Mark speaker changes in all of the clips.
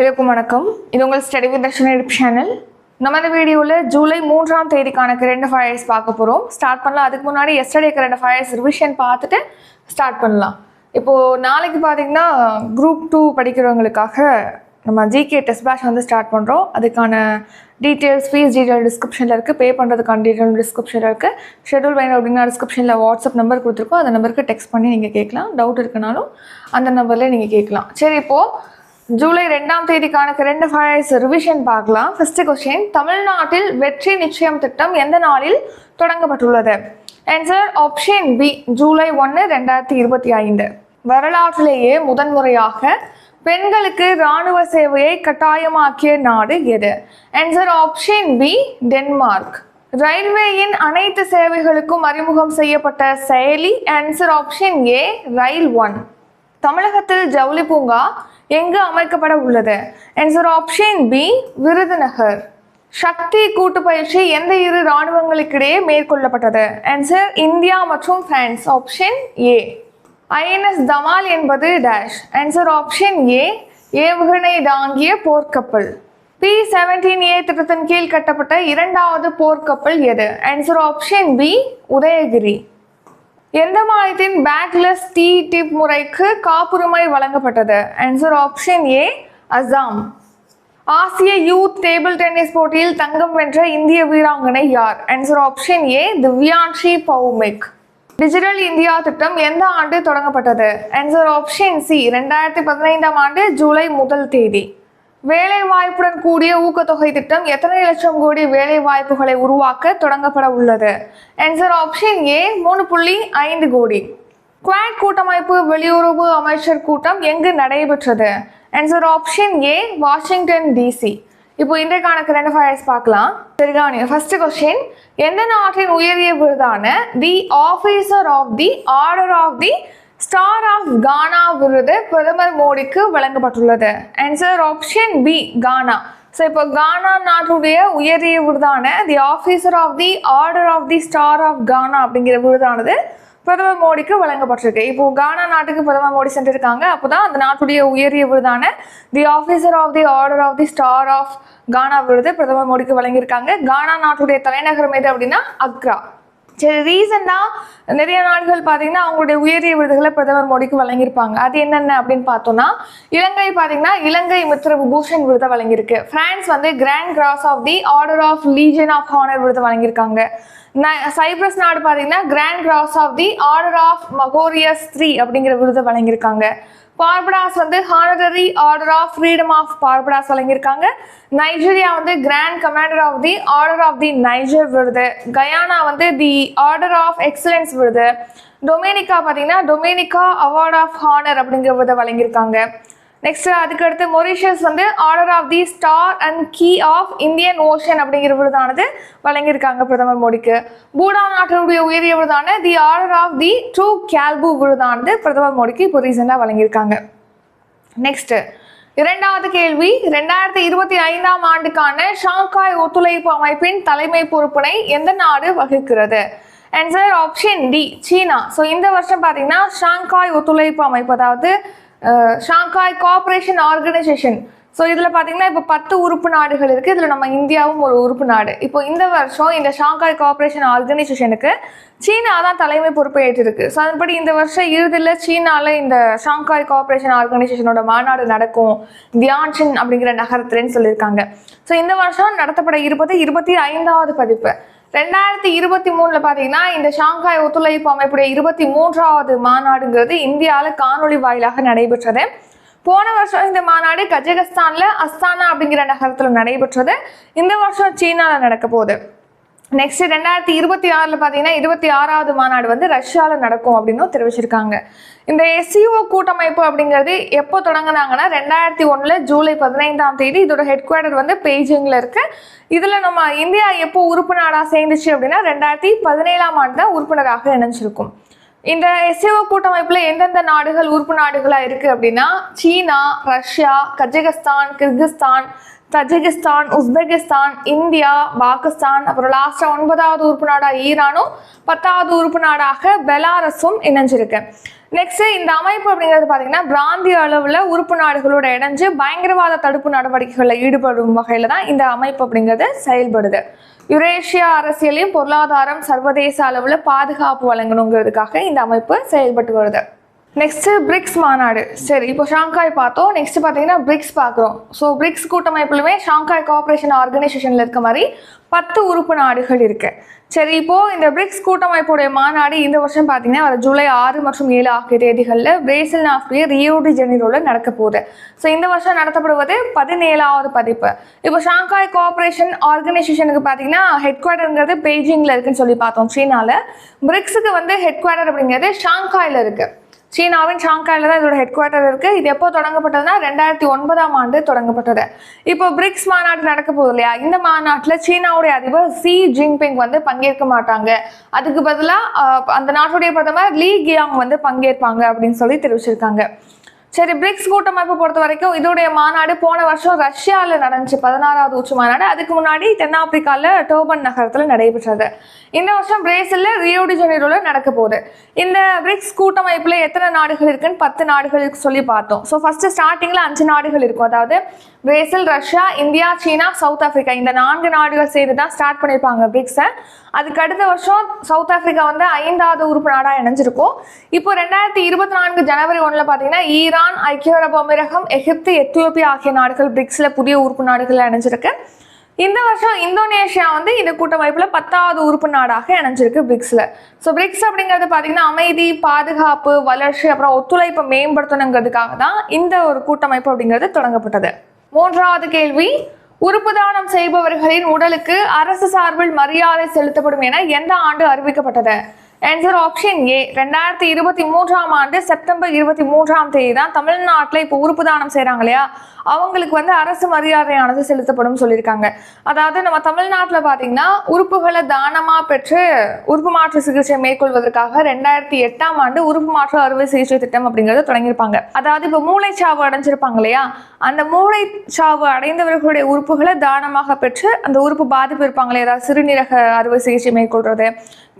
Speaker 1: எல்லாருக்கும் வணக்கம். இது உங்கள் ஸ்டடி வித் தர்ஷன் சேனல். நம்ம இந்த வீடியோவில் ஜூலை மூன்றாம் தேதிக்கான கரண்ட் ஃபயர்ஸ் பார்க்க போகிறோம் ஸ்டார்ட் பண்ணலாம். அதுக்கு முன்னாடி எஸ்டர்டே கரண்ட் ஃபயர்ஸ் ரிவிஷன் பார்த்துட்டு ஸ்டார்ட் பண்ணலாம். இப்போது நாளைக்கு பார்த்தீங்கன்னா குரூப் டூ படிக்கிறவங்களுக்காக நம்ம ஜிகே டெஸ்ட் பேட்ச் வந்து ஸ்டார்ட் பண்ணுறோம் அதுக்கான டீட்டெயில்ஸ் ஃபீஸ் டீட்டெயில் டிஸ்கிரிப்ஷனில் இருக்குது பே பண்ணுறதுக்கான டீட்டெயில் டிஸ்கிரிப்ஷனில் இருக்குது ஷெடியூல் வேணும் அப்படின்னா டிஸ்கிரிப்ஷனில் வாட்ஸ்அப் நம்பர் கொடுத்துருக்கோம். அந்த நம்பருக்கு டெக்ஸ்ட் பண்ணி நீங்கள் கேட்கலாம். டவுட் இருக்குனாலும் அந்த நம்பர்லேயே நீங்கள் கேட்கலாம். சரி இப்போது ஜூலை ரெண்டாம் தேதிக்கான கரண்ட் அஃபயர்ஸ் ரிவிஷன் பார்க்கலாம். ஃபர்ஸ்ட் கொஸ்டின் தமிழ்நாட்டில் வெற்றி நிச்சயம் திட்டம் எந்த நாளில் தொடங்கப்பட்டுள்ளது? ஆன்சர் ஆப்ஷன் பி ஜூலை ஒன்று ரெண்டாயிரத்தி இருபத்தி ஐந்து. வரலாற்றிலேயே முதன்முறையாக பெண்களுக்கு இராணுவ சேவையை கட்டாயமாக்கிய நாடு எது? ஆன்சர் ஆப்ஷன் பி டென்மார்க் ரயில்வேயின் அனைத்து சேவைகளுக்கும் அறிமுகம் செய்யப்பட்ட செயலி. Answer option A rail one தமிழகத்தில் ஜவுளி பூங்கா எங்கு அமைக்கப்பட உள்ளது? Answer option B Virudhunagar. சக்தி கூட்டு பயிற்சி எந்த இரு இராணுவங்களுக்கிடையே மேற்கொள்ளப்பட்டது? ஆன்சர் இந்தியா மற்றும் France option A INS Tamal என்பது டேஷ் ஆன்சர் ஆப்ஷன் ஏ ஏவுகணை தாங்கிய போர்க்கப்பல். பி செவன்டீன் ஏ திட்டத்தின் கீழ் கட்டப்பட்ட இரண்டாவது போர்க்கப்பல் எது? Answer option B Udayagiri. எந்த மாநிலத்தின் பேக்லெஸ் டி டிப் முறைக்கு காப்புரிமை வழங்கப்பட்டது? Answer option A Assam. ஆசிய யூத் டேபிள் டென்னிஸ் போட்டியில் தங்கம் வென்ற இந்திய வீராங்கனை யார்? Answer option A Divyanshi Bhowmik digital India திட்டம் எந்த ஆண்டு தொடங்கப்பட்டது? ஆன்சர் ஆப்ஷன் சி ரெண்டாயிரத்தி பதினைந்தாம் ஆண்டு ஜூலை முதல் தேதி. வேலை வாய்ப்புடன் கூடிய ஊக்கத்தொகை திட்டம் எத்தனை லட்சம் கோடி வேலை வாய்ப்புகளை உருவாக்க தொடங்கப்பட உள்ளது? ஆன்சர் ஆப்ஷன் ஏ மூணு புள்ளி ஐந்து கோடி. குவாட் கூட்டமைப்பு வெளியுறவு அமைச்சர் கூட்டம் எங்கு நடைபெற்றது? Answer option A Washington DC இப்போ இன்றைக்கான கரண்ட் அஃபயர்ஸ் பார்க்கலாம். சரிங்க ஃபர்ஸ்ட் கொஸ்டின் எந்த நாட்டின் உயரிய விருதான the officer of the order of the star of Ghana விருது பிரதமர் மோடிக்கு வழங்கப்பட்டுள்ளது. Answer option B Ghana so இப்போ கானா நாட்டுடைய உயரிய விருதான the officer of the order of the star of Ghana அப்படிங்கிற விருதானது பிரதமர் மோடிக்கு வழங்கப்பட்டிருக்கு. இப்போ கானா நாட்டுக்கு பிரதமர் மோடி சென்றிருக்காங்க. அப்போதான் அந்த நாட்டுடைய உயரிய விருதான the officer of the order of the star of Ghana விருது பிரதமர் மோடிக்கு வழங்கியிருக்காங்க. கானா நாட்டுடைய தலைநகரம் எது அப்படின்னா அக்ரா. சரி ரீசெண்டாக நிறைய நாடுகள் பார்த்தீங்கன்னா அவங்களுடைய உயரிய விருதுகளை பிரதமர் மோடிக்கு வழங்கியிருப்பாங்க. அது என்னென்ன அப்படின்னு பார்த்தோம்னா இலங்கை பார்த்தீங்கன்னா இலங்கை மித்திர விபூஷன் விருதை வழங்கியிருக்கு. பிரான்ஸ் வந்து grand cross of the order of legion of honour விருது வழங்கியிருக்காங்க. சைப்ரஸ் நாடு பார்த்தீங்கன்னா grand cross of the order of Makarios three அப்படிங்கிற விருதை வழங்கியிருக்காங்க. பார்படாஸ் வந்து honorary order of freedom of Barbados வழங்கியிருக்காங்க. நைஜீரியா வந்து grand commander of the order of the Niger விருது. கயானா வந்து தி ஆர்டர் ஆஃப் எக்ஸலன்ஸ் விருது. டொமேனிக்கா பார்த்தீங்கன்னா டொமேனிக்கா அவார்ட் ஆஃப் ஹானர் அப்படிங்கிற விருதை வழங்கியிருக்காங்க. நெக்ஸ்ட் அதுக்கடுத்து மொரிஷியஸ் வந்து order of the star and key of Indian Ocean அப்படிங்கிற விருதானது வழங்கியிருக்காங்க பிரதமர் மோடிக்கு. பூடான் நாட்டினுடைய உயரிய விருதான the order of the Druk Gyalpo விருதானது பிரதமர் மோடிக்கு இப்போ ரீசெண்டாக வழங்கியிருக்காங்க. நெக்ஸ்ட் இரண்டாவது கேள்வி ரெண்டாயிரத்தி இருபத்தி ஐந்தாம் ஆண்டுக்கான ஷாங்காய் ஒத்துழைப்பு அமைப்பின் தலைமை பொறுப்பினை எந்த நாடு வகிக்கிறது? ஆன்சர் ஆப்ஷன் டி சீனா. ஸோ இந்த வருஷம் பார்த்தீங்கன்னா ஷாங்காய் ஒத்துழைப்பு அமைப்பு அதாவது ஷாங்காய் கோஆப்ரேஷன் ஆர்கனைசேஷன் ஸோ இதில் பார்த்தீங்கன்னா இப்போ பத்து உறுப்பு நாடுகள் இருக்குது இதில் நம்ம இந்தியாவும் ஒரு உறுப்பு நாடு. இப்போ இந்த வருஷம் இந்த ஷாங்காய் கோஆப்ரேஷன் ஆர்கனைசேஷனுக்கு சீனா தான் தலைமை பொறுப்பேற்றிருக்கு. ஸோ அதன்படி இந்த வருஷம் இறுதியில் சீனாவில் இந்த ஷாங்காய் கோஆப்ரேஷன் ஆர்கனைசேஷனோட மாநாடு நடக்கும். தியான்ஷின் அப்படிங்கிற நகரத்துலன்னு சொல்லியிருக்காங்க. ஸோ இந்த வருஷம் நடத்தப்பட இருப்பது இருபத்தி ஐந்தாவது பதிப்பு. ரெண்டாயிரத்தி இருபத்தி மூணுல பாத்தீங்கன்னா இந்த ஷாங்காய் ஒத்துழைப்பு அமைப்புடைய இருபத்தி மூன்றாவது மாநாடுங்கிறது இந்தியாவில் காணொளி வாயிலாக நடைபெற்றது. போன வருஷம் இந்த மாநாடு கஜகஸ்தான்ல அஸ்தானா அப்படிங்கிற நகரத்துல நடைபெற்றது. இந்த வருஷம் சீனால நடக்க போகுது. நெக்ஸ்ட் ரெண்டாயிரத்தி இருபத்தி ஆறில் பார்த்தீங்கன்னா இருபத்தி ஆறாவது மாநாடு வந்து ரஷ்யாவில் நடக்கும் அப்படின்னு தெரிவிச்சிருக்காங்க. இந்த எஸ்சிஓ கூட்டமைப்பு அப்படிங்கிறது எப்போ தொடங்குனாங்கன்னா ரெண்டாயிரத்தி ஒன்றில் ஜூலை பதினைந்தாம் தேதி இதோட ஹெட் குவார்டர் வந்து பெய்ஜிங்கில் இருக்கு. இதில் நம்ம இந்தியா எப்போ உறுப்பு நாடாக சேர்ந்துச்சு அப்படின்னா ரெண்டாயிரத்தி பதினேழாம் ஆண்டு தான் உறுப்பினராக இணைஞ்சிருக்கும். இந்த எஸ்சிஓ கூட்டமைப்பில் எந்தெந்த நாடுகள் உறுப்பு நாடுகளாக இருக்குது அப்படின்னா சீனா Russia Kazakhstan Kyrgyzstan Tajikistan Uzbekistan India Pakistan அப்புறம் லாஸ்டா ஒன்பதாவது உறுப்பு நாடாக ஈரானும் பத்தாவது உறுப்பு நாடாக பெலாரஸும் இணைஞ்சிருக்கு. நெக்ஸ்ட் இந்த அமைப்பு அப்படிங்கிறது பார்த்தீங்கன்னா பிராந்திய அளவில் உறுப்பு நாடுகளோட இணைஞ்சு பயங்கரவாத தடுப்பு நடவடிக்கைகளில் ஈடுபடும் வகையில் தான் இந்த அமைப்பு அப்படிங்கிறது செயல்படுது. யுரேஷியா அரசியலையும் பொருளாதாரம் சர்வதேச அளவில் பாதுகாப்பு வழங்கணுங்கிறதுக்காக இந்த அமைப்பு செயல்பட்டு வருது. நெக்ஸ்ட்டு பிரிக்ஸ் மாநாடு. சரி இப்போ ஷாங்காய் பார்த்தோம். நெக்ஸ்ட் பார்த்தீங்கன்னா பிரிக்ஸ் பார்க்குறோம். ஸோ பிரிக்ஸ் கூட்டமைப்புலுமே ஷாங்காய் கோஆப்ரேஷன் ஆர்கனைசேஷனில் இருக்க மாதிரி பத்து உறுப்பு நாடுகள் இருக்கு. சரி இப்போது இந்த பிரிக்ஸ் கூட்டமைப்புடைய மாநாடு இந்த வருஷம் பார்த்தீங்கன்னா வர ஜூலை ஆறு மற்றும் ஏழு ஆகிய தேதிகளில் பிரேசில் நாஸ்பிய ரியோடி ஜெனிரோவில் நடக்க போகுது. ஸோ இந்த வருஷம் நடத்தப்படுவது பதினேழாவது பதிப்பு. இப்போ ஷாங்காய் கோஆப்ரேஷன் ஆர்கனைசேஷனுக்கு பார்த்தீங்கன்னா ஹெட் குவார்டருங்கிறது பெய்ஜிங்கில் இருக்குன்னு சொல்லி பார்த்தோம் சீனாவில் பிரிக்ஸுக்கு வந்து ஹெட் குவார்டர் அப்படிங்கிறது ஷாங்காயில் இருக்குது சீனாவின் ஷாங்காயில் தான் இதோட ஹெட் குவார்ட்டர் இருக்குது இது எப்போ தொடங்கப்பட்டதுன்னா ரெண்டாயிரத்தி ஒன்பதாம் ஆண்டு தொடங்கப்பட்டது. இப்போ பிரிக்ஸ் மாநாடு நடக்க போகுது இல்லையா? இந்த மாநாட்டில் சீனாவுடைய அதிபர் சி ஜின்பிங் வந்து பங்கேற்க மாட்டாங்க. அதுக்கு பதிலாக அந்த நாட்டுடைய பிரதமர் லீ கியாங் வந்து பங்கேற்பாங்க அப்படின்னு சொல்லி தெரிவிச்சிருக்காங்க. சரி பிரிக்ஸ் கூட்டமைப்பை பொறுத்த வரைக்கும் இதோடைய மாநாடு போன வருஷம் ரஷ்யாவில் நடந்துச்சு பதினாறாவது உச்சி மாநாடு. அதுக்கு முன்னாடி தென்னாப்பிரிக்காவில் டோபன் நகரத்தில் நடைபெற்றது. இந்த வருஷம் பிரேசிலில் ரியோடி ஜெனிரோவில் நடக்க போகுது. இந்த பிரிக்ஸ் கூட்டமைப்பில் எத்தனை நாடுகள் இருக்குன்னு பத்து நாடுகள் சொல்லி பார்த்தோம். ஸோ ஃபர்ஸ்ட் ஸ்டார்டிங்கில் அஞ்சு நாடுகள் இருக்கும். அதாவது பிரேசில் ரஷ்யா இந்தியா சீனா சவுத் ஆஃப்ரிக்கா இந்த நான்கு நாடுகள் சேர்ந்து தான் ஸ்டார்ட் பண்ணியிருப்பாங்க பிரிக்ஸை அதுக்கு அடுத்த வருஷம் சவுத் ஆப்பிரிக்கா வந்து ஐந்தாவது உறுப்பு நாடாக இணைஞ்சிருக்கும். இப்போ ரெண்டாயிரத்தி இருபத்தி நான்கு ஜனவரி ஒன்றில் பார்த்தீங்கன்னா ஈரான் ஐக்கிய அரபு அமீரகம் எகிப்து எத்தியோப்பியா ஆகிய நாடுகள் பிரிக்ஸில் புதிய உறுப்பு நாடுகளில் இணைஞ்சிருக்கு. இந்த வருஷம் இந்தோனேஷியா வந்து இந்த கூட்டமைப்பில் பத்தாவது உறுப்பு நாடாக இணைஞ்சிருக்கு பிரிக்ஸில். ஸோ பிரிக்ஸ் அப்படிங்கிறது பார்த்தீங்கன்னா அமைதி பாதுகாப்பு வளர்ச்சி அப்புறம் ஒத்துழைப்பை மேம்படுத்தணுங்கிறதுக்காக தான் இந்த ஒரு கூட்டமைப்பு அப்படிங்கிறது தொடங்கப்பட்டது. மூன்றாவது கேள்வி உறுப்பு தானம் செய்பவர்களின் உடலுக்கு அரசு சார்பில் மரியாதை செலுத்தப்படும் என எந்த ஆண்டு அறிவிக்கப்பட்டது? ஆன்சர் ஆப்ஷன் ஏ ரெண்டாயிரத்தி இருபத்தி மூன்றாம் ஆண்டு செப்டம்பர் இருபத்தி மூன்றாம் தேதி தான் தமிழ்நாட்டில் இப்போ உறுப்பு தானம் செய்கிறாங்க இல்லையா? அவங்களுக்கு வந்து அரசு மரியாதையானது செலுத்தப்படும் சொல்லியிருக்காங்க. அதாவது நம்ம தமிழ்நாட்டில் பார்த்தீங்கன்னா உறுப்புகளை தானமாக பெற்று உறுப்பு மாற்று சிகிச்சை மேற்கொள்வதற்காக ரெண்டாயிரத்தி எட்டாம் ஆண்டு உறுப்பு மாற்று அறுவை சிகிச்சை திட்டம் அப்படிங்கிறது தொடங்கியிருப்பாங்க. அதாவது இப்போ மூளைச்சாவு அடைஞ்சிருப்பாங்க இல்லையா? அந்த மூளைச்சாவு அடைந்தவர்களுடைய உறுப்புகளை தானமாக பெற்று அந்த உறுப்பு பாதிப்பு இருப்பாங்களே ஏதாவது சிறுநீரக அறுவை சிகிச்சை மேற்கொள்றது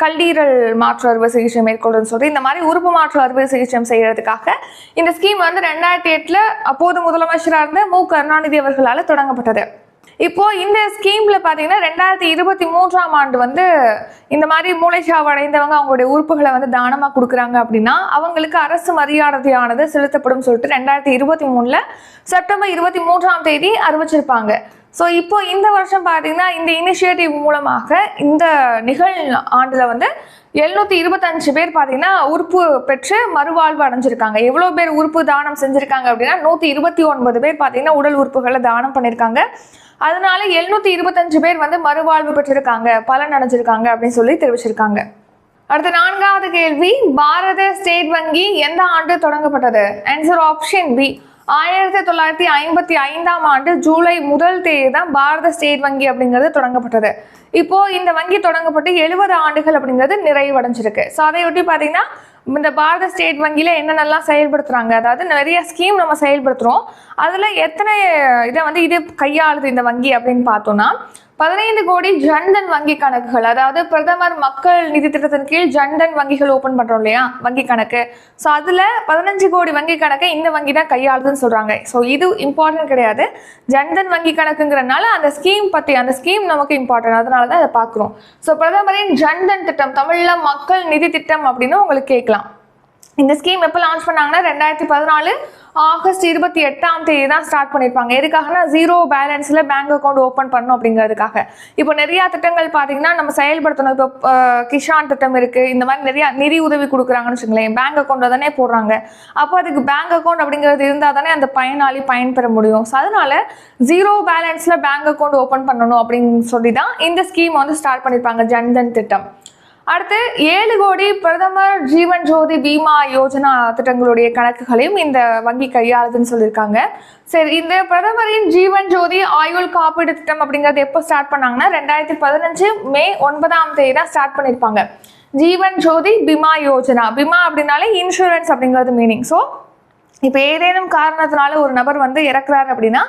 Speaker 1: கல்லீரல் மாற்று அறுவை சிகிச்சை மேற்கொள்றதுன்னு சொல்லி இந்த மாதிரி உறுப்பு மாற்று அறுவை சிகிச்சை செய்யறதுக்காக இந்த ஸ்கீம் வந்து ரெண்டாயிரத்தி எட்டுல அப்போது முதலமைச்சராக இருந்த மு. கருணாநிதி அவர்களால் தொடங்கப்பட்டது. இப்போ இந்த ஸ்கீம்ல பாத்தீங்கன்னா ரெண்டாயிரத்தி இருபத்தி மூன்றாம் ஆண்டு வந்து இந்த மாதிரி மூளைச்சாவு அடைந்தவங்க அவங்களுடைய உறுப்புகளை வந்து தானமா கொடுக்குறாங்க அப்படின்னா அவங்களுக்கு அரசு மரியாதையானது செலுத்தப்படும் சொல்லிட்டு ரெண்டாயிரத்தி இருபத்தி மூணுல செப்டம்பர் இருபத்தி மூன்றாம் தேதி அறிவிச்சிருப்பாங்க. ஸோ இப்போ இந்த வருஷம் பார்த்தீங்கன்னா இந்த இனிஷியேட்டிவ் மூலமாக இந்த நிகழ் ஆண்டில் வந்து எழுநூற்றி இருபத்தஞ்சு பேர் பார்த்தீங்கன்னா உறுப்பு பெற்று மறுவாழ்வு அடைஞ்சிருக்காங்க. எவ்வளோ பேர் உறுப்பு தானம் செஞ்சுருக்காங்க அப்படின்னா நூற்றி இருபத்தி ஒன்பது பேர் பார்த்தீங்கன்னா உடல் உறுப்புகளை தானம் பண்ணியிருக்காங்க அதனால எழுநூற்றி இருபத்தஞ்சு பேர் வந்து மறுவாழ்வு பெற்றிருக்காங்க. பலன் அடைஞ்சிருக்காங்க அப்படின்னு சொல்லி தெரிவிச்சிருக்காங்க. அடுத்த நான்காவது கேள்வி பாரத ஸ்டேட் வங்கி எந்த ஆண்டு தொடங்கப்பட்டது? ஆன்சர் ஆப்ஷன் பி ஆயிரத்தி தொள்ளாயிரத்தி ஐம்பத்தி ஐந்தாம் ஆண்டு ஜூலை முதல் தேதி தான் பாரத ஸ்டேட் வங்கி அப்படிங்கிறது தொடங்கப்பட்டது. இப்போ இந்த வங்கி தொடங்கப்பட்டு எழுபது ஆண்டுகள் அப்படிங்கிறது நிறைவடைஞ்சிருக்கு. ஸோ அதையொட்டி பார்த்தீங்கன்னா இந்த பாரத ஸ்டேட் வங்கியில் என்னென்னலாம் செயல்படுத்துகிறாங்க அதாவது நிறைய ஸ்கீம் நம்ம செயல்படுத்துகிறோம் அதில் எத்தனை இதை வந்து இது கையாளுது இந்த வங்கி அப்படின்னு பார்த்தோன்னா பதினைந்து கோடி ஜன்தன் வங்கி கணக்குகள் அதாவது பிரதமர் மக்கள் நிதி திட்டத்தின் கீழ் ஜன்தன் வங்கிகள் ஓபன் பண்றோம் இல்லையா? வங்கி கணக்கு. ஸோ அதுல பதினஞ்சு கோடி வங்கி கணக்கை இந்த வங்கி தான் கையாளுதுன்னு சொல்றாங்க. ஸோ இது இம்பார்ட்டன்ட் கிடையாது. ஜன்தன் வங்கி கணக்குங்கிறனால அந்த ஸ்கீம் பத்தி அந்த ஸ்கீம் நமக்கு இம்பார்ட்டன்ட் அதனால தான் அதை பார்க்குறோம். ஸோ பிரதமரின் ஜன்தன் திட்டம் தமிழ்ல மக்கள் நிதி திட்டம் அப்படின்னு உங்களுக்கு கேட்கலாம். இந்த ஸ்கீம் எப்போ லான்ச் பண்ணாங்கன்னா ரெண்டாயிரத்தி பதினாலு ஆகஸ்ட் இருபத்தி எட்டாம் தேதி தான் ஸ்டார்ட் பண்ணியிருப்பாங்க எதுக்காகனா ஜீரோ பேலன்ஸில் பேங்க் அக்கௌண்ட் ஓப்பன் பண்ணணும் அப்படிங்கிறதுக்காக. இப்போ நிறையா திட்டங்கள் பார்த்தீங்கன்னா நம்ம செயல்படுத்தணும். இப்போ கிஷான் திட்டம் இருக்குது இந்த மாதிரி நிறையா நிதி உதவி கொடுக்குறாங்கன்னு வச்சுங்களேன் பேங்க் அக்கௌண்ட்டில் தானே போடுறாங்க. அப்போ அதுக்கு பேங்க் அக்கௌண்ட் அப்படிங்கிறது இருந்தால் தானே அந்த பயனாளி பயன்பெற முடியும். ஸோ அதனால ஜீரோ பேலன்ஸில் பேங்க் அக்கௌண்ட் ஓப்பன் பண்ணணும் அப்படின்னு சொல்லி தான் இந்த ஸ்கீம் வந்து ஸ்டார்ட் பண்ணியிருப்பாங்க ஜன்தன் திட்டம். அடுத்து ஏழு கோடி பிரதமர் ஜீவன் ஜோதி பீமா யோஜனா திட்டங்களுடைய கணக்குகளையும் இந்த வங்கி கையாளுதுன்னு சொல்லியிருக்காங்க. சரி இந்த பிரதமரின் ஜீவன் ஜோதி ஆயுள் காப்பீடு திட்டம் அப்படிங்கிறது எப்போ ஸ்டார்ட் பண்ணாங்கன்னா ரெண்டாயிரத்தி பதினஞ்சு மே ஒன்பதாம் தேதி தான் ஸ்டார்ட் பண்ணியிருப்பாங்க. ஜீவன் ஜோதி பிமா யோஜனா. பிமா அப்படின்னாலே இன்சூரன்ஸ் அப்படிங்கிறது மீனிங் ஸோ இப்போ ஏதேனும் காரணத்தினால ஒரு நபர் வந்து இறக்குறாரு அப்படின்னா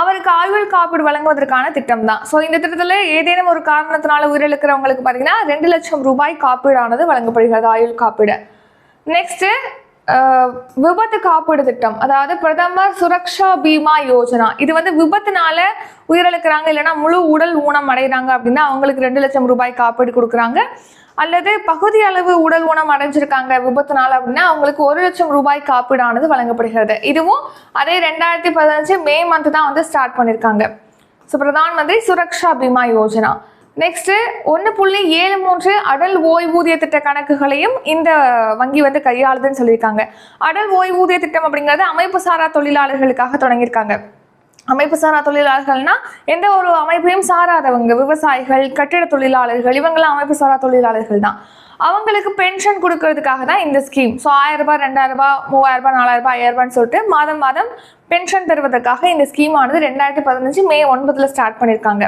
Speaker 1: அவருக்கு ஆயுள் காப்பீடு வழங்குவதற்கான திட்டம் தான் ஸோ இந்த திட்டத்தில் ஏதேனும் ஒரு காரணத்தினால உயிரிழக்கிறவங்களுக்கு பார்த்தீங்கன்னா ரெண்டு லட்சம் ரூபாய் காப்பீடானது வழங்கப்படுகிறது ஆயுள் காப்பீடு. நெக்ஸ்ட்டு விபத்து காப்பீடு திட்டம். அதாவது பிரதமர் சுரக்ஷா பீமா யோஜனா. இது வந்து விபத்துனால உயிரிழக்கிறாங்க இல்லைன்னா முழு உடல் ஊனம் அடைகிறாங்க அப்படின்னா அவங்களுக்கு ரெண்டு லட்சம் ரூபாய் காப்பீடு கொடுக்குறாங்க. அல்லது பகுதி அளவு உடல் ஊனம் அடைஞ்சிருக்காங்க விபத்துனால அப்படின்னா அவங்களுக்கு ஒரு லட்சம் ரூபாய் காப்பீடானது வழங்கப்படுகிறது. இதுவும் அதே ரெண்டாயிரத்தி பதினஞ்சு மே மந்த் தான் வந்து ஸ்டார்ட் பண்ணியிருக்காங்க ஸோ பிரதான் மந்திரி சுரக்ஷா பீமா யோஜனா. நெக்ஸ்ட் ஒன்று புள்ளி ஏழு மூன்று அடல் ஓய்வூதிய திட்ட கணக்குகளையும் இந்த வங்கி வந்து கையாளுதுன்னு சொல்லியிருக்காங்க. அடல் ஓய்வூதிய திட்டம் அப்படிங்கிறது அமைப்பு சாரா தொழிலாளர்களுக்காக தொடங்கியிருக்காங்க. அமைப்பு சாரா தொழிலாளர்கள்னா எந்த ஒரு அமைப்பையும் சாராதவங்க விவசாயிகள் கட்டிட தொழிலாளர்கள் இவங்கெல்லாம் அமைப்பு சாரா தொழிலாளர்கள் தான். அவங்களுக்கு பென்ஷன் கொடுக்கறதுக்காக தான் இந்த ஸ்கீம் ஸோ ஆயிரம் ரூபாய் ரெண்டாயிரம் ரூபாய் மூவாயிரம் ரூபாய் நாலாயிரம் ரூபாய் ஐயாயிரம் ரூபான்னு சொல்லிட்டு மாதம் மாதம் பென்ஷன் தருவதற்காக இந்த ஸ்கீமானது ரெண்டாயிரத்தி பதினஞ்சு மே ஒன்பதுல ஸ்டார்ட் பண்ணியிருக்காங்க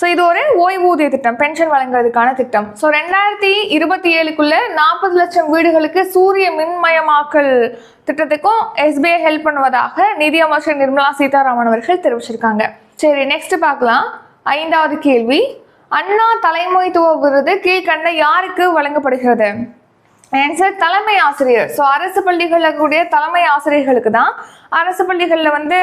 Speaker 1: ஸோ இது ஒரு ஓய்வூதிய திட்டம் பென்ஷன் வழங்குறதுக்கான திட்டம். ஸோ ரெண்டாயிரத்தி இருபத்தி ஏழுக்குள்ள நாற்பது லட்சம் வீடுகளுக்கு சூரிய மின்மயமாக்கல் திட்டத்துக்கும் எஸ்பிஐ ஹெல்ப் பண்ணுவதாக நிதியமைச்சர் நிர்மலா சீதாராமன் அவர்கள் தெரிவிச்சிருக்காங்க. சரி நெக்ஸ்ட் பார்க்கலாம். ஐந்தாவது கேள்வி. அண்ணா தலைமைத்துவ விருது கீழ்கண்ட யாருக்கு வழங்கப்படுகிறது? ஆன்சர் தலைமை ஆசிரியர். ஸோ அரசு பள்ளிகளில் கூடிய தலைமை ஆசிரியர்களுக்கு தான் அரசு பள்ளிகளில் வந்து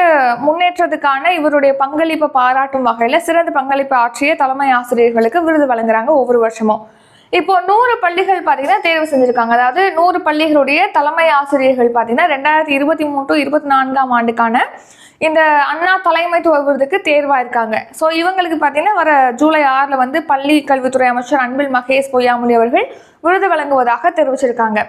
Speaker 1: முன்னேற்றத்துக்கான இவருடைய பங்களிப்பை பாராட்டும் வகையில் சிறந்த பங்களிப்பு ஆற்றிய தலைமை ஆசிரியர்களுக்கு விருது வழங்குறாங்க ஒவ்வொரு வருஷமும். இப்போ நூறு பள்ளிகள் பார்த்தீங்கன்னா தேர்வு செஞ்சுருக்காங்க. அதாவது நூறு பள்ளிகளுடைய தலைமை ஆசிரியர்கள் பார்த்தீங்கன்னா ரெண்டாயிரத்தி இருபத்தி மூணு டு இருபத்தி நான்காம் ஆண்டுக்கான இந்த அண்ணா தலைமைத்துவ விருதுக்கு தேர்வாயிருக்காங்க. ஸோ இவங்களுக்கு பார்த்தீங்கன்னா வர ஜூலை ஆறில் வந்து பள்ளி கல்வித்துறை அமைச்சர் அன்பில் மகேஷ் பொய்யாமொழி அவர்கள் விருது வழங்குவதாக தெரிவிச்சிருக்காங்க.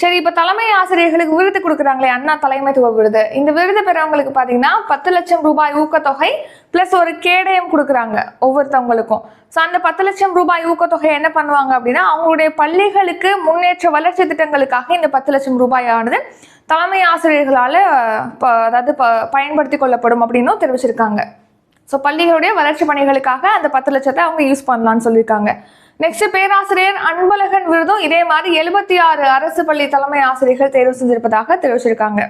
Speaker 1: சரி இப்போ தலைமை ஆசிரியர்களுக்கு விருது கொடுக்குறாங்களே அண்ணா தலைமைத்துவ விருது. இந்த விருது பெறவங்களுக்கு பார்த்தீங்கன்னா பத்து லட்சம் ரூபாய் ஊக்கத்தொகை ப்ளஸ் ஒரு கேடயம் கொடுக்குறாங்க ஒவ்வொருத்தவங்களுக்கும். ஸோ அந்த பத்து லட்சம் ரூபாய் ஊக்கத்தொகை என்ன பண்ணுவாங்க அப்படின்னா அவங்களுடைய பள்ளிகளுக்கு முன்னேற்ற வளர்ச்சி திட்டங்களுக்காக இந்த பத்து லட்சம் ரூபாயானது தலைமை ஆசிரியர்களால் அதாவது ப பயன்படுத்தி கொள்ளப்படும் அப்படின்னும் தெரிவிச்சிருக்காங்க. ஸோ பள்ளிகளுடைய வளர்ச்சி பணிகளுக்காக அந்த பத்து லட்சத்தை அவங்க யூஸ் பண்ணலான்னு சொல்லியிருக்காங்க. நெக்ஸ்ட் பேராசிரியர் அன்பழகன் விருதும் இதே மாதிரி எழுபத்தி ஆறு அரசு பள்ளி தலைமை ஆசிரியர்கள் தேர்வு செஞ்சிருப்பதாக தெரிவிச்சிருக்காங்க.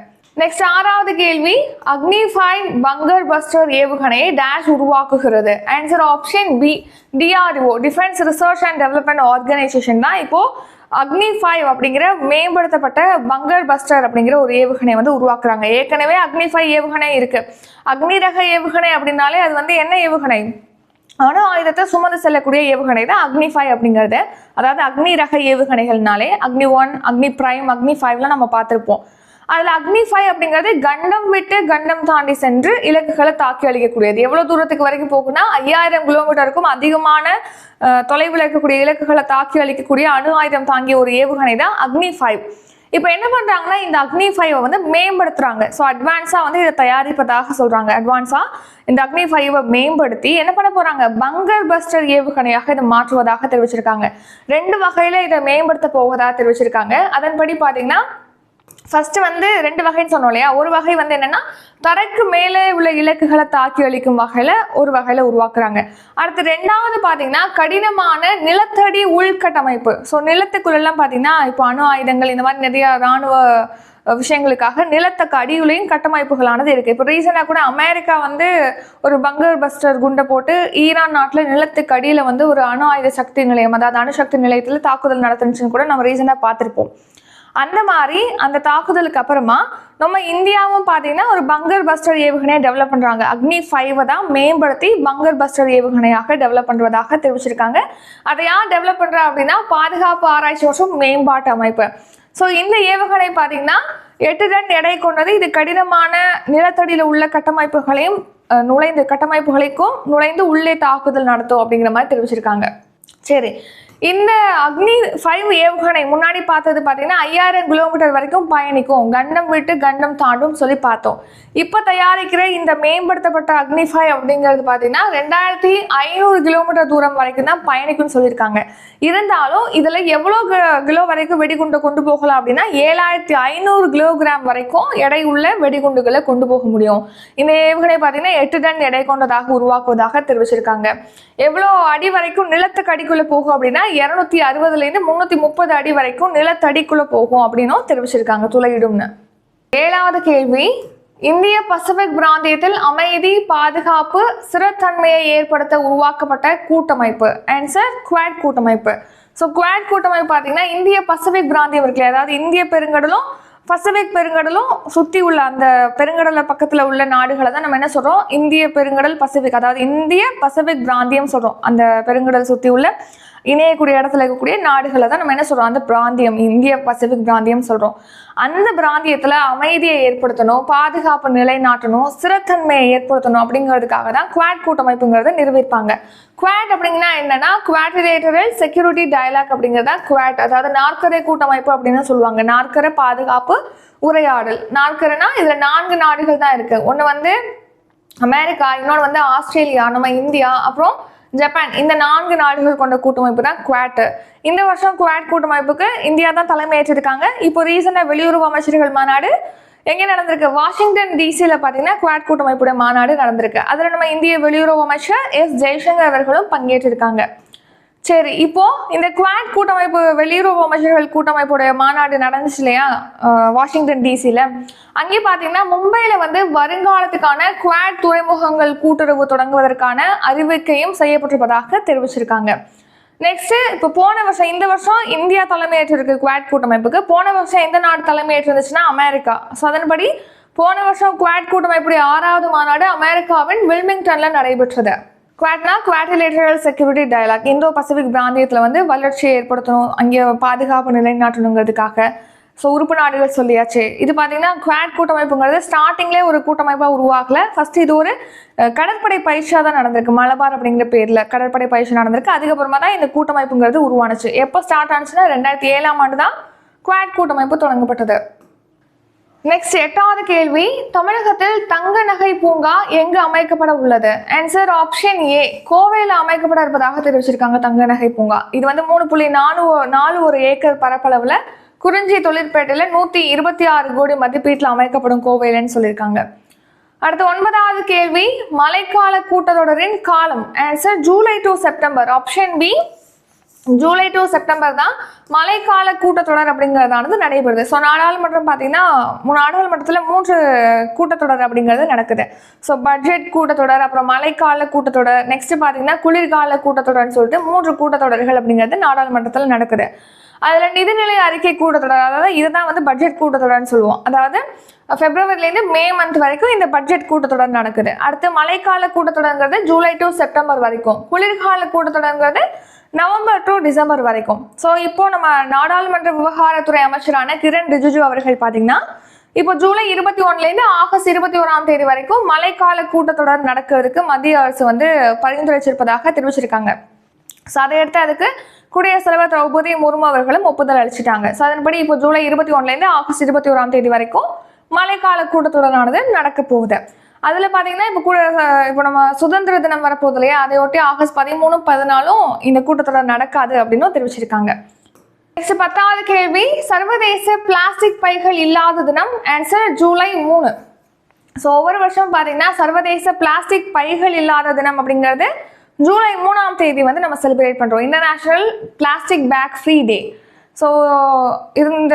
Speaker 1: நெக்ஸ்ட் ஆறாவது கேள்வி அக்னி ஃபைவ் பங்கர் பஸ்டர் ஏவுகணையை டேஷ் உருவாக்குகிறது. Answer option B DRDO defence research and development organisation தான் இப்போ அக்னி ஃபைவ் அப்படிங்கிற மேம்படுத்தப்பட்ட பங்கர் பஸ்டர் அப்படிங்கிற ஒரு ஏவுகணை வந்து உருவாக்குறாங்க. ஏற்கனவே அக்னி ஃபைவ் ஏவுகணை இருக்கு. அக்னி ரக ஏவுகணை அப்படின்னாலே அது வந்து என்ன ஏவுகணை? அணு ஆயுதத்தை சுமந்து செல்லக்கூடிய ஏவுகணை தான் அக்னி ஃபைவ் அப்படிங்கிறது. அதாவது அக்னி ரக ஏவுகணைகள்னாலே அக்னி ஒன் அக்னி பிரைம் அக்னி ஃபைவ்லாம் நம்ம பார்த்துருப்போம். அதில் அக்னி ஃபைவ் அப்படிங்கிறது கண்டம் விட்டு கண்டம் தாண்டி சென்று இலக்குகளை தாக்கி அழிக்கக்கூடியது. எவ்வளோ தூரத்துக்கு வரைக்கும் போகும்னா ஐயாயிரம் கிலோமீட்டருக்கும் அதிகமான தொலைவில் இருக்கக்கூடிய இலக்குகளை தாக்கி அழிக்கக்கூடிய அணு ஆயுதம் தாங்கிய ஒரு ஏவுகணை தான் அக்னி ஃபைவ் இப்போ என்ன பண்ணுறாங்கன்னா இந்த அக்னி ஃபைவை வந்து மேம்படுத்துகிறாங்க ஸோ அட்வான்ஸாக வந்து இதை தயாரிப்பதாக சொல்கிறாங்க அட்வான்ஸாக இந்த அக்னி ஃபைவை மேம்படுத்தி என்ன பண்ண போகிறாங்க பங்கர் பஸ்டர் ஏவுகணையாக இதை மாற்றுவதாக தெரிவிச்சிருக்காங்க. ரெண்டு வகையில் இதை மேம்படுத்த போவதாக தெரிவிச்சிருக்காங்க. அதன்படி பார்த்தீங்கன்னா ஃபர்ஸ்ட் வந்து ரெண்டு வகைன்னு சொன்னோம் இல்லையா? ஒரு வகை வந்து என்னன்னா தரைக்கு மேலே உள்ள இலக்குகளை தாக்கி அளிக்கும் வகையில ஒரு வகையில உருவாக்குறாங்க. அடுத்து ரெண்டாவது பாத்தீங்கன்னா கடினமான நிலத்தடி உள்கட்டமைப்பு. ஸோ நிலத்துக்குள்ளெல்லாம் பாத்தீங்கன்னா இப்போ அணு ஆயுதங்கள் இந்த மாதிரி நிறைய ராணுவ விஷயங்களுக்காக நிலத்துக்கு அடியுலையும் கட்டமைப்புகளானது இருக்குது இப்போ ரீசெண்டாக கூட அமெரிக்கா வந்து ஒரு பங்கர் பஸ்டர் குண்டை போட்டு ஈரான் நாட்டில் நிலத்துக்கு அடியில் வந்து ஒரு அணு ஆயுத சக்தி நிலையம் அதாவது அணுசக்தி நிலையத்தில் தாக்குதல் நடத்துனுச்சுன்னு கூட நம்ம ரீசெண்டாக பார்த்துருப்போம். அந்த மாதிரி அந்த தாக்குதலுக்கு அப்புறமா நம்ம இந்தியாவும் பார்த்தீங்கன்னா ஒரு பங்கர் பஸ்டர் ஏவுகணையை டெவலப் பண்ணுறாங்க அக்னி ஃபைவை தான் மேம்படுத்தி பங்கர் பஸ்டர் ஏவுகணையாக டெவலப் பண்ணுவதாக தெரிவிச்சிருக்காங்க. அதை யார் டெவலப் பண்ணுறா அப்படின்னா பாதுகாப்பு ஆராய்ச்சி மற்றும் மேம்பாட்டு அமைப்பு. ஸோ இந்த ஏவுகணை பார்த்தீங்கன்னா எட்டு டன் எடை கொண்டது. இது கடினமான நிலத்தடியில் உள்ள கட்டமைப்புகளையும் நுழைந்து கட்டமைப்புகளுக்கும் நுழைந்து உள்ளே தாக்குதல் நடத்தும் அப்படிங்கிற மாதிரி தெரிவிச்சிருக்காங்க. சரி. இந்த அக்னி ஃபைவ் ஏவுகணை முன்னாடி பார்த்தது பார்த்தீங்கன்னா ஐயாயிரம் கிலோமீட்டர் வரைக்கும் பயணிக்கும். கண்டம் விட்டு கண்டம் தாண்டும் சொல்லி பார்த்தோம். இப்போ தயாரிக்கிற இந்த மேம்படுத்தப்பட்ட அக்னி ஃபைவ் அப்படிங்கிறது பார்த்தீங்கன்னா ரெண்டாயிரத்தி ஐநூறு கிலோமீட்டர் தூரம் வரைக்கும் தான் பயணிக்கும்னு சொல்லியிருக்காங்க. இருந்தாலும் இதில் எவ்வளோ கிலோ வரைக்கும் வெடிகுண்டை கொண்டு போகலாம் அப்படின்னா ஏழாயிரத்தி ஐநூறு கிலோகிராம் வரைக்கும் எடை உள்ள வெடிகுண்டுகளை கொண்டு போக முடியும். இந்த ஏவுகணை பார்த்தீங்கன்னா எட்டு டன் எடை கொண்டதாக உருவாக்குவதாக தெரிவிச்சிருக்காங்க. எவ்வளோ அடி வரைக்கும் நிலத்துக்கு அடிக்குள்ளே போகும் அப்படின்னா இரநூத்தி அறுபதுலேருந்து முந்நூற்றி முப்பது அடி வரைக்கும் நிலத்தடிக்குள்ள போகும் அப்படின்னும் தெரிவிச்சிருக்காங்க துளையிடும்னு. ஏழாவது கேள்வி இந்திய பசிபிக் பிராந்தியத்தில் அமைதி பாதுகாப்பு ஸ்திரத்தன்மையை ஏற்படுத்த உருவாக்கப்பட்ட கூட்டமைப்பு. ஆன்சர் குவாட் கூட்டமைப்பு. ஸோ குவாட் கூட்டமைப்பு பார்த்தீங்கன்னா இந்திய பசிபிக் பிராந்தியம் இருக்குல்ல அதாவது இந்திய பெருங்கடலும் பசிபிக் பெருங்கடலும் சுற்றி உள்ள அந்த பெருங்கடல பக்கத்தில் உள்ள நாடுகளை தான் நம்ம என்ன சொல்கிறோம் இந்திய பெருங்கடல் பசிபிக் அதாவது இந்திய பசிபிக் பிராந்தியம் சொல்கிறோம் அந்த பெருங்கடல் சுற்றி உள்ள இணையக்கூடிய இடத்துல இருக்கக்கூடிய நாடுகளை தான் நம்ம என்ன சொல்கிறோம் அந்த பிராந்தியம் இந்திய பசிபிக் பிராந்தியம் சொல்கிறோம் அந்த பிராந்தியத்தில் அமைதியை ஏற்படுத்தணும் பாதுகாப்பு நிலைநாட்டணும் ஸ்திரத்தன்மையை ஏற்படுத்தணும் அப்படிங்கிறதுக்காக தான் குவாட் கூட்டமைப்புங்கிறத நிரூபிப்பாங்க. குவாட் அப்படிங்கன்னா என்னன்னா குவாட்ரிலேட்டரல் செக்யூரிட்டி டயலாக் அப்படிங்கிறது தான் குவாட். அதாவது நாற்கரை கூட்டமைப்பு அப்படின்னு சொல்லுவாங்க. நாற்கர பாதுகாப்பு உரையாடல். நாற்கரைனா இதில் நான்கு நாடுகள் தான் இருக்குது ஒன்று வந்து அமெரிக்கா இன்னொன்று வந்து ஆஸ்திரேலியா நம்ம இந்தியா அப்புறம் ஜப்பான் இந்த நான்கு நாடுகள் கொண்ட கூட்டமைப்பு தான் குவாட். இந்த வருஷம் குவாட் கூட்டமைப்புக்கு இந்தியா தான் தலைமையேற்றிருக்காங்க இப்போ ரீசெண்டாக வெளியுறவு அமைச்சர்கள் மாநாடு எங்கே நடந்திருக்கு? வாஷிங்டன் டிசியில் பார்த்தீங்கன்னா குவாட் கூட்டமைப்புடைய மாநாடு நடந்திருக்கு. அதில் நம்ம இந்திய வெளியுறவு அமைச்சர் எஸ் ஜெய்சங்கர் அவர்களும் பங்கேற்றிருக்காங்க. சரி இப்போ இந்த குவாட் கூட்டமைப்பு வெளியுறவு அமைச்சர்கள் கூட்டமைப்புடைய மாநாடு நடந்துச்சு இல்லையா? வாஷிங்டன் டிசியில் அங்கே பார்த்தீங்கன்னா மும்பையில் வந்து வருங்காலத்துக்கான குவாட் துறைமுகங்கள் கூட்டுறவு தொடங்குவதற்கான அறிவிக்கையும் செய்யப்பட்டிருப்பதாக தெரிவிச்சிருக்காங்க. நெக்ஸ்ட் இப்போ போன வருஷம் இந்த வருஷம் இந்தியா தலைமையேற்றிருக்கு குவாட் கூட்டமைப்புக்கு. போன வருஷம் எந்த நாடு தலைமையேற்றிருந்துச்சுன்னா அமெரிக்கா. ஸோ அதன்படி போன வருஷம் குவாட் கூட்டமைப்புடைய ஆறாவது மாநாடு அமெரிக்காவின் வில்மிங்டன்ல நடைபெற்றது. குவாட்னா quadrilateral security dialogue Indo Pacific பிராந்தியத்தில் வந்து வளர்ச்சியை ஏற்படுத்தணும். அங்கே பாதுகாப்பு நிலைநாட்டணுங்கிறதுக்காக. ஸோ உறுப்பு நாடுகள் சொல்லியாச்சு. இது பார்த்தீங்கன்னா குவாட் கூட்டமைப்புங்கிறது ஸ்டார்டிங்லேயே ஒரு கூட்டமைப்பாக உருவாகல. ஃபர்ஸ்ட் இது ஒரு கடற்படை பயிற்சியாக தான் நடந்திருக்கு. மலபார் அப்படிங்கிற பேரில் கடற்படை பயிற்சி நடந்திருக்கு. அதுக்கப்புறமா தான் இந்த கூட்டமைப்புங்கிறது உருவானுச்சு. எப்போ ஸ்டார்ட் ஆனுச்சுன்னா ரெண்டாயிரத்தி ஏழாம் ஆண்டு தான் குவாட் கூட்டமைப்பு தொடங்கப்பட்டது. நெக்ஸ்ட் எட்டாவது கேள்வி தமிழகத்தில் தங்க நகை பூங்கா எங்கு அமைக்கப்பட உள்ளது? ஆன்சர் ஆப்ஷன் ஏ கோவையில் அமைக்கப்பட இருப்பதாக தெரிவிச்சிருக்காங்க தங்க நகை பூங்கா. இது வந்து மூணு புள்ளி நாலு நாலு ஒரு ஏக்கர் பரப்பளவில் குறிஞ்சி தொழிற்பேட்டையில் நூற்றி இருபத்தி ஆறு கோடி மதிப்பீட்டில் அமைக்கப்படும் கோவையில்னு சொல்லியிருக்காங்க. அடுத்து ஒன்பதாவது கேள்வி மழைக்கால கூட்டத்தொடரின் காலம். Answer July to September option B July to September தான் மழைக்கால கூட்டத்தொடர் அப்படிங்கிறதானது நடைபெறுது. ஸோ நாடாளுமன்றம் பார்த்தீங்கன்னா நாடாளுமன்றத்தில் மூன்று கூட்டத்தொடர் அப்படிங்கிறது நடக்குது. ஸோ பட்ஜெட் கூட்டத்தொடர் அப்புறம் மழைக்கால கூட்டத்தொடர் நெக்ஸ்ட் பார்த்தீங்கன்னா குளிர்கால கூட்டத்தொடர்னு சொல்லிட்டு மூன்று கூட்டத்தொடர்கள் அப்படிங்கிறது நாடாளுமன்றத்தில் நடக்குது. அதில் நிதிநிலை அறிக்கை கூட்டத்தொடர் அதாவது இதுதான் வந்து பட்ஜெட் கூட்டத்தொடர்னு சொல்லுவோம். அதாவது பிப்ரவரிலேருந்து மே மந்த் வரைக்கும் இந்த பட்ஜெட் கூட்டத்தொடர் நடக்குது. அடுத்து மழைக்கால கூட்டத்தொடர்ங்கிறது ஜூலை டு செப்டம்பர் வரைக்கும். குளிர்கால கூட்டத்தொடர்ங்கிறது நவம்பர் டு டிசம்பர் வரைக்கும். ஸோ இப்போ நம்ம நாடாளுமன்ற விவகாரத்துறை அமைச்சரான கிரண் ரிஜிஜு அவர்கள் பார்த்தீங்கன்னா இப்போ ஜூலை இருபத்தி ஒன்னுலேருந்து ஆகஸ்ட் இருபத்தி ஓராம் தேதி வரைக்கும் மழைக்கால கூட்டத்தொடர் நடக்கிறதுக்கு மத்திய அரசு வந்து பரிந்துரைச்சிருப்பதாக தெரிவிச்சிருக்காங்க. ஸோ அதையடுத்து அதுக்கு குடியரசுத் தலைவர் திரௌபதி முர்மு அவர்களும் ஒப்புதல் அளிச்சிட்டாங்க. ஸோ அதன்படி இப்போ ஜூலை இருபத்தி ஒன்றுலேருந்து ஆகஸ்ட் இருபத்தி ஓராம் தேதி வரைக்கும் மழைக்கால கூட்டத்தொடரானது நடக்க போகுது. அதில் பார்த்தீங்கன்னா இப்போ கூட இப்போ நம்ம சுதந்திர தினம் வரப்போகுது இல்லையா? அதையொட்டி ஆகஸ்ட் பதிமூணு பதினாலும் இந்த கூட்டத்தொடர் நடக்காது அப்படின்னு தெரிவிச்சிருக்காங்க. நெக்ஸ்ட் பத்தாவது கேள்வி சர்வதேச பிளாஸ்டிக் பைகள் இல்லாத தினம் ஆன்சர் ஜூலை மூணு. ஸோ ஒவ்வொரு வருஷம் பார்த்தீங்கன்னா சர்வதேச பிளாஸ்டிக் பைகள் இல்லாத தினம் அப்படிங்கிறது ஜூலை மூணாம் தேதி வந்து நம்ம செலிப்ரேட் பண்ணுறோம் international plastic bag free day so இந்த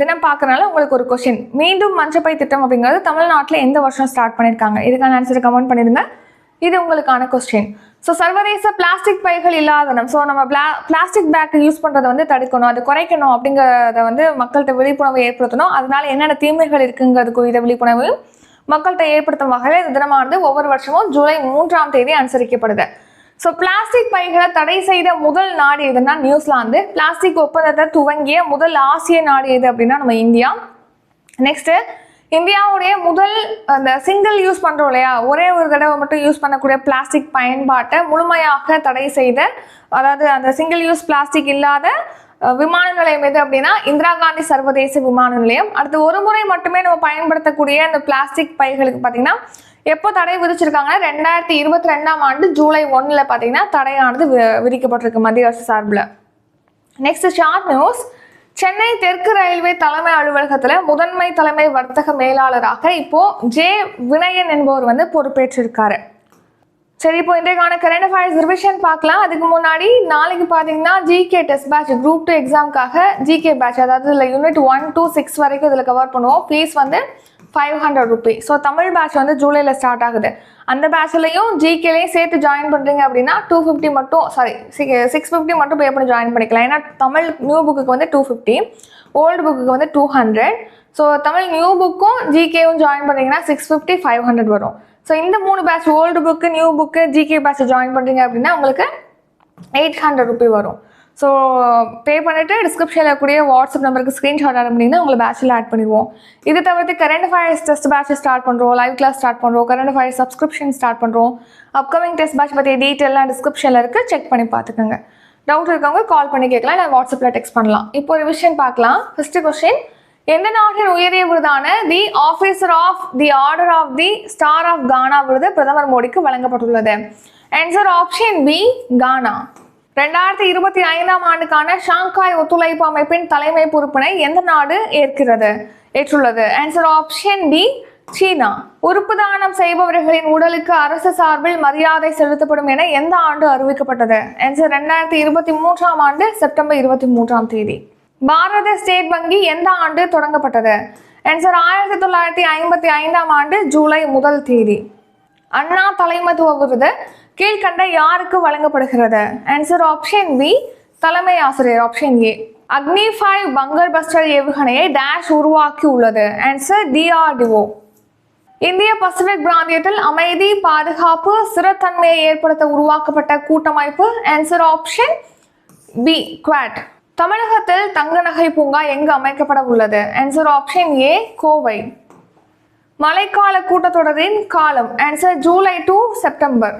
Speaker 1: தினம் பார்க்கறனால உங்களுக்கு ஒரு கொஷின் மீண்டும் மஞ்சப்பை திட்டம் அப்படிங்கிறது தமிழ்நாட்டில் எந்த வருஷம் ஸ்டார்ட் பண்ணியிருக்காங்க இதுக்கான ஆன்சர் கமெண்ட் பண்ணிடுங்க இது உங்களுக்கான கொஸ்டின் ஸோ சர்வதேச பிளாஸ்டிக் பைகள் இல்லாதனம் ஸோ நம்ம பிளா பிளாஸ்டிக் பேக் யூஸ் பண்ணுறதை வந்து தடுக்கணும். அது குறைக்கணும் அப்படிங்கிறத வந்து மக்கள்கிட்ட விழிப்புணர்வு ஏற்படுத்தணும். அதனால என்னென்ன தீமைகள் இருக்குங்கிறது குறித்த விழிப்புணர்வையும் மக்கள்கிட்ட ஏற்படுத்தும் வகையில் இந்த தினமானது ஒவ்வொரு வருஷமும் ஜூலை மூன்றாம் தேதி அனுசரிக்கப்படுது. ஸோ பிளாஸ்டிக் பைகளை தடை செய்த முதல் நாடு எதுனா நியூசிலாந்து. பிளாஸ்டிக் ஒப்பந்தத்தை துவங்கிய முதல் ஆசிய நாடு எது அப்படின்னா நம்ம இந்தியா. நெக்ஸ்ட் இந்தியாவுடைய முதல் அந்த சிங்கிள் யூஸ் பண்ணுறோம் இல்லையா? ஒரே ஒரு தடவை மட்டும் யூஸ் பண்ணக்கூடிய பிளாஸ்டிக் பயன்பாட்டை முழுமையாக தடை செய்த அதாவது அந்த சிங்கிள் யூஸ் பிளாஸ்டிக் இல்லாத விமான நிலையம் எது அப்படின்னா இந்திரா காந்தி சர்வதேச விமான நிலையம். அடுத்து ஒரு முறை மட்டுமே நம்ம பயன்படுத்தக்கூடிய அந்த பிளாஸ்டிக் பைகளுக்கு பார்த்தீங்கன்னா எப்போ தடை விதிச்சிருக்காங்கன்னா ரெண்டாயிரத்தி இருபத்தி ரெண்டாம் ஆண்டு ஜூலை ஒன்றில் பார்த்தீங்கன்னா தடையானது வி- விதிக்கப்பட்டிருக்கு மத்திய அரசு சார்பில். நெக்ஸ்ட் ஷார்ட் நியூஸ் சென்னை தெற்கு ரயில்வே தலைமை அலுவலகத்தில் முதன்மை தலைமை வர்த்தக மேலாளராக இப்போ ஜே வினயன் என்பவர் வந்து பொறுப்பேற்றிருக்காரு. சரி இப்போ இன்றைக்கான கரண்ட் அஃபேர்ஸ் ரிவிஷன் பார்க்கலாம். அதுக்கு முன்னாடி நாளைக்கு பார்த்தீங்கன்னா GK test batch group two எக்ஸாம்க்காக GK batch அதாவது இதில் யூனிட் ஒன் டூ சிக்ஸ் வரைக்கும் இதில் கவர் பண்ணுவோம். ப்ளீஸ் வந்து five hundred rupee so Tamil batch வந்து ஜூலையில் ஸ்டார்ட் ஆகுது. அந்த பேட்ச்லையும் ஜிகேலையும் சேர்த்து ஜாயின் பண்ணுறீங்க அப்படின்னா டூ ஃபிஃப்டி மட்டும் சாரி சிக்ஸ் ஃபிஃப்டி மட்டும் பே பண்ணி ஜாயின் பண்ணிக்கலாம். ஏன்னா தமிழ் நியூ புக்குக்கு வந்து டூ ஃபிஃப்டி ஓல்டு புக்குக்கு வந்து two hundred so Tamil new புக்கும் ஜிகேவும் ஜாயின் பண்ணிங்கன்னா சிக்ஸ் ஃபிஃப்டி ஃபைவ் ஹண்ட்ரட் வரும். ஸோ இந்த மூணு batch old book new book GK batch join பண்ணுறீங்க அப்படின்னா உங்களுக்கு எயிட் ஹண்ட்ரட் ருபி வரும். ஸோ பே பண்ணிவிட்டு டிஸ்கிரிப்ஷனில் கூடிய வாட்ஸ்அப் நம்பருக்கு ஸ்க்ரீன்ஷாட் அனுப்புனீங்கன்னா உங்களை பேட்சில் ஆட் பண்ணிடுவோம். இது தவிர்த்து current affairs test batch start பண்ணுறோம் லைவ் கிளாஸ் ஸ்டார்ட் பண்ணுறோம் கரண்ட் அஃபேர்ஸ் சப்ஸ்கிரிப்ஷன் ஸ்டார்ட் பண்ணுறோம் அப்கமிங் டெஸ்ட் பேட்ச் பற்றிய டீட்டெயிலாம் டிஸ்கிரிப்ஷனில் இருக்குது செக் பண்ணி பார்த்துக்கோங்க. டவுட் இருக்கவங்க கால் பண்ணி கேட்கலாம் இல்லை வாட்ஸ்அப்பில் டெக்ஸ்ட் பண்ணலாம். இப்போ ஒரு விஷயம் பார்க்கலாம். ஃபஸ்ட்டு கொஸ்டின் எந்த நாட்டின் உயரிய விருதான the officer of the order of the star of Ghana விருது பிரதமர் மோடிக்கு வழங்கப்பட்டுள்ளது. ஆன்சர் ஆப்ஷன் பி கானா ரெண்டாயிரத்தி இருபத்தி ஐந்தாம் ஆண்டுக்கான ஷாங்காய் ஒத்துழைப்பு அமைப்பின் தலைமை பொறுப்பினை எந்த நாடு ஏற்கிறது? ஏற்றுள்ளது. ஆன்சர் ஆப்ஷன் பி சீனா. உறுப்பு தானம் செய்பவர்களின் உடலுக்கு அரசு சார்பில் மரியாதை செலுத்தப்படும் என எந்த ஆண்டு அறிவிக்கப்பட்டது? ஆன்சர் ரெண்டாயிரத்தி இருபத்தி மூன்றாம் ஆண்டு செப்டம்பர் இருபத்தி மூன்றாம் தேதி. பாரத ஸ்டேட் வங்கி எந்த ஆண்டு தொடங்கப்பட்டது? ஆன்சர் ஆயிரத்தி தொள்ளாயிரத்தி ஐம்பத்தி ஐந்தாம் ஆண்டு ஜூலை முதல் தேதி. அண்ணா தலைமத்துவ விருது கீழ்கண்ட யாருக்கு வழங்கப்படுகிறது? ஆன்சர் ஆப்ஷன் பி தலைமை ஆசிரியர். Option A Agni five bunker buster ஏவுகணையை டேஷ் உருவாக்கி உள்ளது. ஆன்சர் டிஆர்டிஓ இந்திய பசிபிக் பிராந்தியத்தில் அமைதி பாதுகாப்பு ஸ்திரத்தன்மையை ஏற்படுத்த உருவாக்கப்பட்ட கூட்டமைப்பு. ஆன்சர் ஆப்ஷன் பி குவாட் தமிழகத்தில் தங்க நகை பூங்கா எங்கு அமைக்கப்பட உள்ளது? Answer option A Kovai. மழைக்கால கூட்டத்தொடரின் காலம். ஆன்சர் ஜூலை டு செப்டம்பர்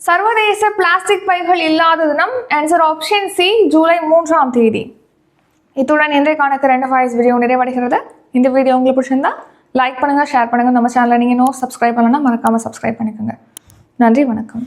Speaker 1: சர்வதேச பிளாஸ்டிக் பைகள் இல்லாத தினம். ஆன்சர் ஆப்ஷன் சி ஜூலை மூன்றாம் தேதி. இத்துடன் இன்றைய கணக்கு ரெண்டு ஃபைஸ் வீடியோ நிறைவடைகிறது. இந்த வீடியோ உங்களுக்கு பிடிச்சிருந்தா லைக் பண்ணுங்கள் ஷேர் பண்ணுங்கள் நம்ம சேனலை நீங்கள் இன்னும் சப்ஸ்கிரைப் பண்ணலன்னா மறக்காமல் சப்ஸ்கிரைப் பண்ணிக்கோங்க. நன்றி வணக்கம்.